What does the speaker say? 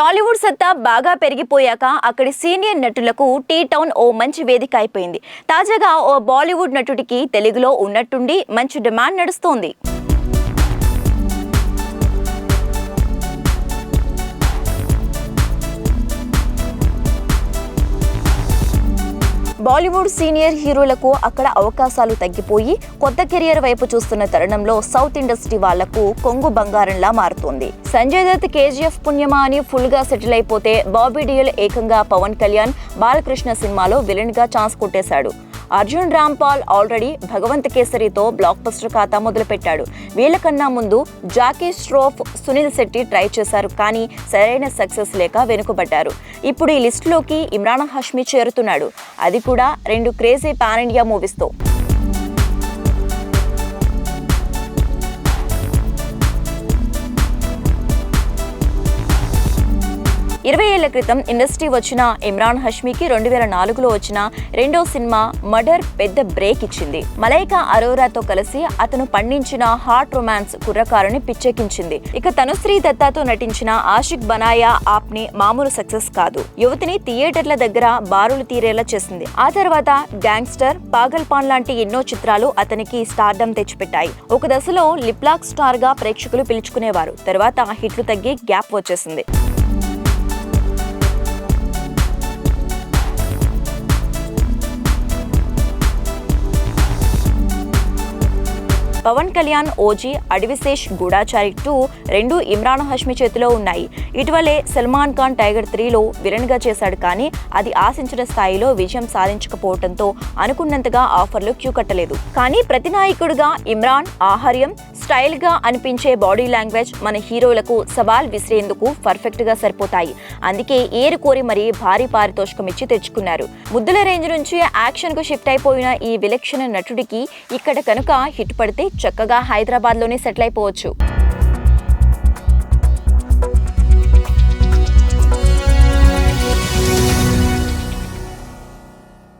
టాలీవుడ్ సత్తా బాగా పెరిగిపోయాక అక్కడి సీనియర్ నటులకు టీ టౌన్ ఓ మంచి వేదిక అయిపోయింది. తాజాగా ఓ బాలీవుడ్ నటుడికి తెలుగులో ఉన్నట్టుండి మంచి డిమాండ్ నడుస్తోంది. బాలీవుడ్ సీనియర్ హీరోలకు అక్కడ అవకాశాలు తగ్గిపోయి కొత్త కెరియర్ వైపు చూస్తున్న తరుణంలో సౌత్ ఇండస్ట్రీ వాళ్ళకు కొంగు బంగారంలా మారుతోంది. సంజయ్ దత్ కేజీఎఫ్ పుణ్యమా అని ఫుల్గా సెటిల్ అయిపోతే బాబీ డియల్ ఏకంగా పవన్ కళ్యాణ్ బాలకృష్ణ సినిమాలో విలన్గా ఛాన్స్ కొట్టేశాడు. అర్జున్ రాంపాల్ ఆల్రెడీ భగవంత్ కేసరితో బ్లాక్ బస్టర్ ఖాతా మొదలుపెట్టాడు. వీళ్ళకన్నా ముందు జాకీ స్ట్రోఫ్ సునీల్ శెట్టి ట్రై చేశారు కానీ సరైన సక్సెస్ లేక వెనుకబడ్డారు. ఇప్పుడు ఈ లిస్టులోకి ఇమ్రాన్ హష్మి చేరుతున్నాడు. అది కూడా రెండు క్రేజీ పాన్ ఇండియా మూవీస్తో. ఇరవై ఏళ్ళ క్రితం ఇండస్ట్రీ వచ్చిన ఇమ్రాన్ హష్మీకి రెండు వేల నాలుగులో వచ్చిన రెండో సినిమా మర్డర్ పెద్ద బ్రేక్ ఇచ్చింది. మలైకా అరోరాతో కలిసి అతను పండించిన హాట్ రొమాన్స్ కుర్రకారుని పిచ్చెక్కించింది. ఇక తనుశ్రీ దత్తాతో నటించిన ఆషిక్ బనాయా ఆప్ని మామూలు సక్సెస్ కాదు. యువతిని థియేటర్ల దగ్గర బారులు తీరేలా చేసింది. ఆ తర్వాత గ్యాంగ్స్టర్ పాగల్ పాన్ లాంటి ఎన్నో చిత్రాలు అతనికి స్టార్డమ్ తెచ్చిపెట్టాయి. ఒక దశలో లిప్లాక్ స్టార్గా ప్రేక్షకులు పిలుచుకునేవారు. తర్వాత హిట్లు తగ్గి గ్యాప్ వచ్చేసింది. పవన్ కళ్యాణ్ ఓజీ అడవిశేష్ గూఢాచారి టూ రెండు ఇమ్రాన్ హష్మి చేతిలో ఉన్నాయి. ఇటీవలే సల్మాన్ ఖాన్ టైగర్ త్రీలో విలన్గా చేశాడు కానీ అది ఆశించిన స్థాయిలో విజయం సాధించకపోవడంతో అనుకున్నంతగా ఆఫర్లు క్యూ కట్టలేదు. కానీ ప్రతి నాయకుడిగా ఇమ్రాన్ ఆహార్యం స్టైల్గా అనిపించే బాడీ లాంగ్వేజ్ మన హీరోలకు సవాల్ విసిరేందుకు పర్ఫెక్ట్గా సరిపోతాయి. అందుకే ఏరు కోరి మరీ భారీ పారితోషికం ఇచ్చి తెచ్చుకున్నారు. ముద్దుల రేంజ్ నుంచి యాక్షన్కు షిఫ్ట్ అయిపోయిన ఈ విలక్షణ నటుడికి ఇక్కడ కనుక హిట్ పడితే చక్కగా హైదరాబాద్లోనే సెటిల్ అయిపోవచ్చు.